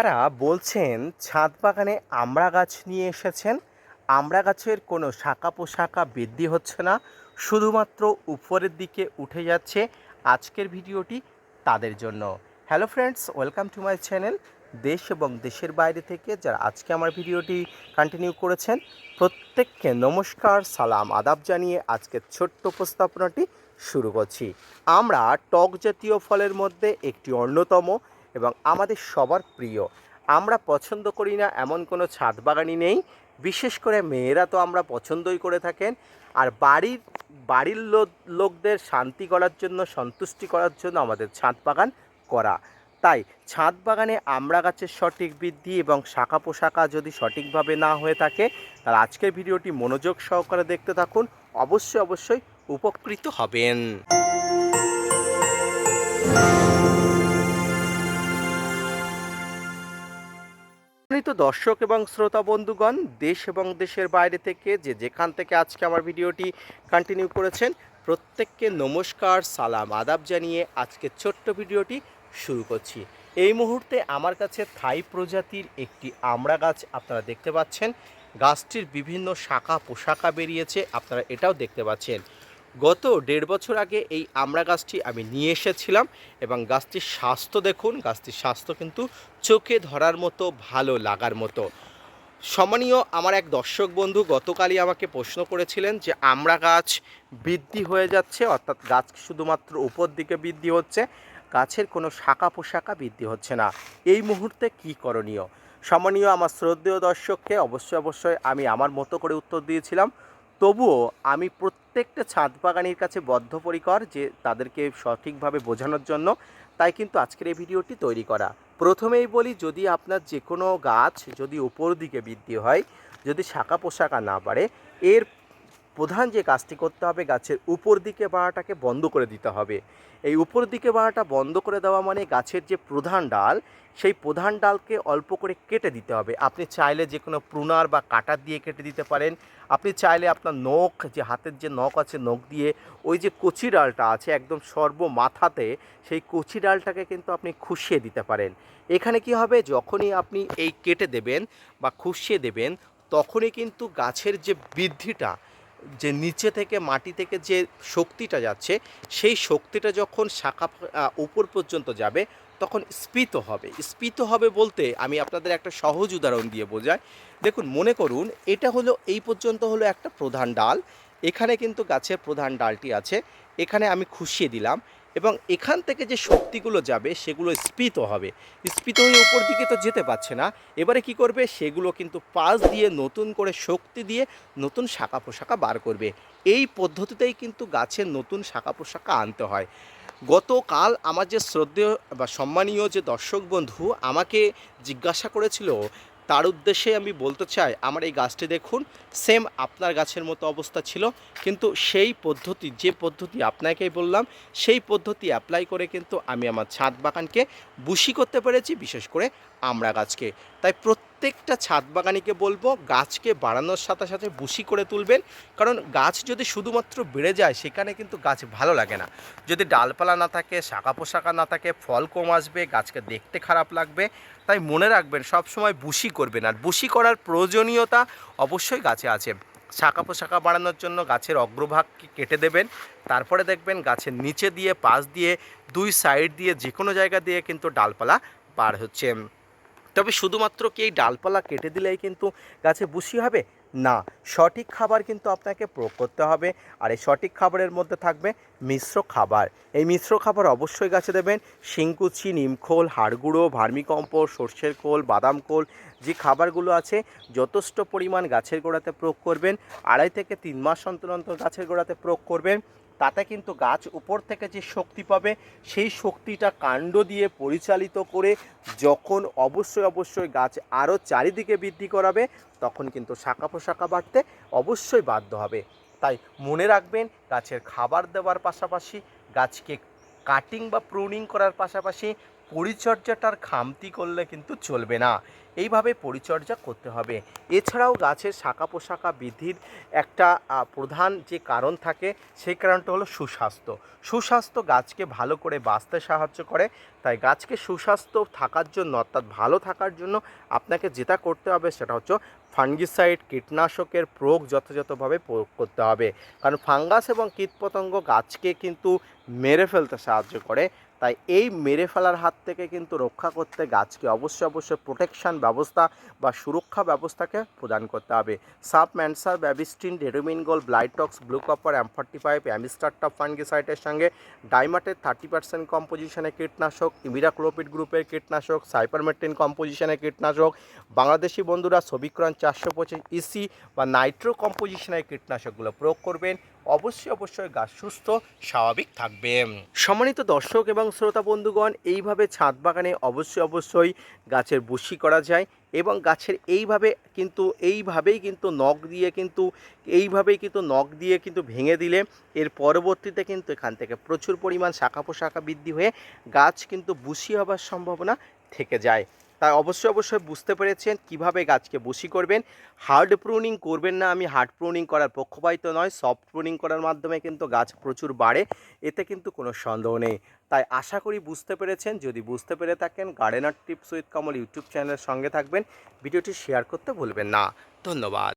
তারা বলছেন, ছাদ বাগানে আমড়া গাছ নিয়ে এসেছেন। আমড়া গাছের কোনো শাখা পোশাখা বৃদ্ধি হচ্ছে না। শুধুমাত্র উপরের দিকে উঠে যাচ্ছে আজকের ভিডিওটি তাদের জন্য। Hello friends welcome to my channel দেশ এবং দেশের বাইরে থেকে যারা আজকে আমার ভিডিওটি কন্টিনিউ করেছেন, প্রত্যেককে নমস্কার, সালাম, আদাব জানিয়ে আজকের ছোট্ট উপস্থাপনাটি শুরু করছি। আমরা টক জাতীয় ফলের মধ্যে একটি অন্যতম। এবং আমাদের সবার প্রিয়। আমরা পছন্দ করি না, এমন কোনো ছাদ বাগানই নেই। বিশেষ করে মেয়েরা তো আমরা পছন্দই করে থাকেন। আর বাড়ির বাড়ির লোকদের শান্তি করার জন্য, সন্তুষ্টি করার জন্য আমাদের ছাদ বাগান করা। তাই ছাদ বাগানে আমড়া গাছের সঠিক বৃদ্ধি এবং শাখা পোশাকা যদি সঠিকভাবে না হয়ে থাকে, তাহলে আজকের ভিডিওটি মনোযোগ সহকারে দেখতে থাকুন। অবশ্যই অবশ্যই উপকৃত হবেন। সম্মানিত দর্শক এবং শ্রোতা বন্ধুগণ, দেশ এবং দেশের বাইরে থেকে যে যেখান থেকে আজকে আমার ভিডিওটি কন্টিনিউ করেছেন, প্রত্যেককে নমস্কার, সালাম, আদাব জানিয়ে আজকে ছোট্ট ভিডিওটি শুরু করছি। এই মুহূর্তে আমার কাছে থাই প্রজাতির একটি আমড়া গাছ আপনারা দেখতে পাচ্ছেন। গাছটির বিভিন্ন শাখা পোশাকা বেরিয়েছে, আপনারা এটাও দেখতে পাচ্ছেন। গত দেড় বছর আগে এই আমড়া গাছটি আমি নিয়ে এসেছিলাম এবং গাছটির স্বাস্থ্য দেখুন, গাছটির স্বাস্থ্য কিন্তু চোখে ধরার মতো, ভালো লাগার মতো। সম্মানীয় আমার এক দর্শক বন্ধু গতকালই আমাকে প্রশ্ন করেছিলেন যে আমড়া গাছ বৃদ্ধি হয়ে যাচ্ছে, অর্থাৎ গাছ শুধুমাত্র উপর দিকে বৃদ্ধি হচ্ছে, গাছের কোনো শাখা পোশাকা বৃদ্ধি হচ্ছে না। এই মুহূর্তে কি করণীয়? সম্মানীয় আমার শ্রদ্ধেয় দর্শককে অবশ্যই অবশ্যই আমি আমার মতো করে উত্তর দিয়েছিলাম। তবুও আমি প্রত্যেকটা ছাদ বাগানির কাছে বদ্ধপরিকর যে তাদেরকে সঠিকভাবে বোঝানোর জন্য, তাই কিন্তু আজকের এই ভিডিওটি তৈরি করা। প্রথমেই বলি, যদি আপনার যে কোনো গাছ যদি উপর দিকে বৃদ্ধি হয়, যদি শাখা পোশাকা না বাড়ে, এর প্রধান যে কাজটি করতে হবে, গাছের উপর দিকে বাড়াটাকে বন্ধ করে দিতে হবে। এই উপর দিকে বাড়াটা বন্ধ করে দেওয়া মানে গাছের যে প্রধান ডাল, সেই প্রধান ডালকে অল্প করে কেটে দিতে হবে। আপনি চাইলে যে কোনো প্রুনার বা কাটার দিয়ে কেটে দিতে পারেন। আপনি চাইলে আপনার নখ, যে হাতের যে নখ আছে, নখ দিয়ে ওই যে কচি ডালটা আছে, একদম সর্ব মাথাতে সেই কচি ডালটাকে কিন্তু আপনি খুশিয়ে দিতে পারেন। এখানে কি হবে? যখনই আপনি এই কেটে দেবেন বা খুশিয়ে দেবেন, তখনই কিন্তু গাছের যে বৃদ্ধিটা যে নিচে থেকে মাটি থেকে যে শক্তিটা যাচ্ছে, সেই শক্তিটা যখন শাখা উপর পর্যন্ত যাবে, তখন স্ফীত হবে। স্ফীত হবে বলতে আমি আপনাদের একটা সহজ উদাহরণ দিয়ে বোঝাই। দেখুন, মনে করুন, এটা হলো, এই পর্যন্ত হলো একটা প্রধান ডাল। এখানে কিন্তু গাছের প্রধান ডালটি আছে। এখানে আমি খুশিয়ে দিলাম। এবং এখান থেকে যে শক্তিগুলো যাবে, সেগুলো স্ফীত হবে। স্ফীত হয়ে উপর দিকে তো যেতে পারছে না। এবারে কি করবে? সেগুলো কিন্তু পাশ দিয়ে নতুন করে শক্তি দিয়ে নতুন শাখা পোশাকা বার করবে। এই পদ্ধতিতেই কিন্তু গাছের নতুন শাখা পোশাকা আনতে হয়। গতকাল আমার যে শ্রদ্ধেয় বা সম্মানীয় যে দর্শক বন্ধু আমাকে জিজ্ঞাসা করেছিল তার উদ্দেশ্যে আমি বলতে চাই, আমার এই গাছটি দেখুন সেম আপনার গাছের মতো অবস্থা ছিল, কিন্তু সেই পদ্ধতি, যে পদ্ধতি আপনাকেই বললাম, সেই পদ্ধতি অ্যাপ্লাই করে কিন্তু আমি আমার ছাদ বাগানকে বুশি করতে পেরেছি, বিশেষ করে আমরা গাছকে। তাই প্রত্যেকটা ছাদ বাগানিকে বলব, গাছকে বাড়ানোর সাথে সাথে বুশি করে তুলবেন, কারণ গাছ যদি শুধুমাত্র বেড়ে যায়, সেখানে কিন্তু গাছ ভালো লাগে না। যদি ডালপালা না থাকে, শাখা পোশাকা না থাকে, ফল কম আসবে, গাছকে দেখতে খারাপ লাগবে তাই মনে রাখবেন সব সময় বুশি করবেন। আর বুশি করার প্রয়োজনীয়তা অবশ্যই গাছে আছে। শাখা পোশাখা বাড়ানোর জন্য গাছের অগ্রভাগকে কেটে দেবেন। তারপরে দেখবেন গাছের নিচে দিয়ে, পাশ দিয়ে, দুই সাইড দিয়ে যে কোনো জায়গা দিয়ে কিন্তু ডালপালা পার হচ্ছে। তবে শুধুমাত্র কি এই ডালপালা কেটে দিলেই কিন্তু গাছে বুশি হবে? না, সঠিক খাবার কিন্তু আপনাকে প্রয়োগ করতে হবে। আর এই সঠিক খাবারের মধ্যে থাকবে মিশ্র খাবার। এই মিশ্র খাবার অবশ্যই গাছে দেবেন। শিংকুচি, নিমখোল, হাড়গুঁড়ো, ভার্মিকম্পোস্ট, সর্ষের খোল, বাদাম খোল, যে খাবারগুলো আছে, যথেষ্ট পরিমাণ গাছের গোড়াতে প্রয়োগ করবেন। আড়াই থেকে তিন মাস অন্তর অন্তর গাছের গোড়াতে প্রয়োগ করবেন। তাতে কিন্তু গাছ উপর থেকে যে শক্তি পাবে, সেই শক্তিটা কাণ্ড দিয়ে পরিচালিত করে যখন অবশ্যই অবশ্যই গাছ আরও চারিদিকে বৃদ্ধি করাবে, তখন কিন্তু শাখা পোশাকা বাড়তে অবশ্যই বাধ্য হবে। তাই মনে রাখবেন, গাছের খাবার দেওয়ার পাশাপাশি গাছকে কাটিং বা প্রুনিং করার পাশাপাশি পরিচর্যাটার খামতি করলে কিন্তু চলবে না। এইভাবে পরিচর্যা করতে হবে। এছাড়াও গাছের শাখা পোশাকা বৃদ্ধির একটা প্রধান যে কারণ থাকে, সেই কারণটা হলো সুস্বাস্থ্য। সুস্বাস্থ্য গাছকে ভালো করে বাঁচতে সাহায্য করে। তাই গাছকে সুস্বাস্থ্য থাকার জন্য, অর্থাৎ ভালো থাকার জন্য আপনাকে যেটা করতে হবে, সেটা হচ্ছে ফাঙ্গিসাইড, কীটনাশকের প্রয়োগ যথাযথভাবে প্রয়োগ করতে হবে। কারণ ফাঙ্গাস এবং কীটপতঙ্গ গাছকে কিন্তু মেরে ফেলতে সাহায্য করে। তাই এই মেরে ফেলার হাত থেকে কিন্তু রক্ষা করতে গাছকে অবশ্যই অবশ্যই প্রোটেকশন ব্যবস্থা বা সুরক্ষা ব্যবস্থাকে প্রদান করতে হবে। সাপ ম্যানসার, Bavistin ডেরোমিনগোল Blitox blue copper M forty five Amistar Top ফাঙ্গিসাইটের সঙ্গে ডাইমাটের থার্টি পার্সেন্ট কম্পোজিশনের কীটনাশক, ইমিরাক্লোপিড গ্রুপের কীটনাশক, সাইপারমেট্রিন কম্পোজিশনের কীটনাশক, বাংলাদেশি বন্ধুরা সবিক্রণ চারশো পঁচিশ ইসি বা নাইট্রো কম্পোজিশনের কীটনাশকগুলো প্রয়োগ করবেন। অবশ্যই অবশ্যই গাছ সুস্থ, স্বাভাবিক থাকবে। সম্মানিত দর্শক এবং শ্রোতা বন্ধুগণ, এইভাবে ছাদ বাগানে অবশ্যই অবশ্যই গাছের বুশি করা যায় এবং গাছের এইভাবে কিন্তু, এইভাবেই কিন্তু নখ দিয়ে কিন্তু, এইভাবেই কিন্তু নখ দিয়ে কিন্তু ভেঙে দিলে এর পরবর্তীতে কিন্তু এখান থেকে প্রচুর পরিমাণ শাখা পোশাখা বৃদ্ধি হয়ে গাছ কিন্তু বুশি হবার সম্ভাবনা থেকে যায়। তাই অবশ্যই অবশ্যই বুঝতে পেরেছেন কীভাবে গাছকে বসি করবেন। হার্ড প্রুনিং করবেন না আমি, হার্ড প্রুনিং করার পক্ষপাতিত নয়, সফট প্রুনিং করার মাধ্যমে কিন্তু গাছ প্রচুর বাড়ে, এতে কিন্তু কোনো সন্দেহ নেই। তাই আশা করি বুঝতে পেরেছেন, যদি বুঝতে পেরে থাকেন, gardener tips with Kamal YouTube চ্যানেলের সঙ্গে থাকবেন, ভিডিওটি শেয়ার করতে ভুলবেন না, ধন্যবাদ।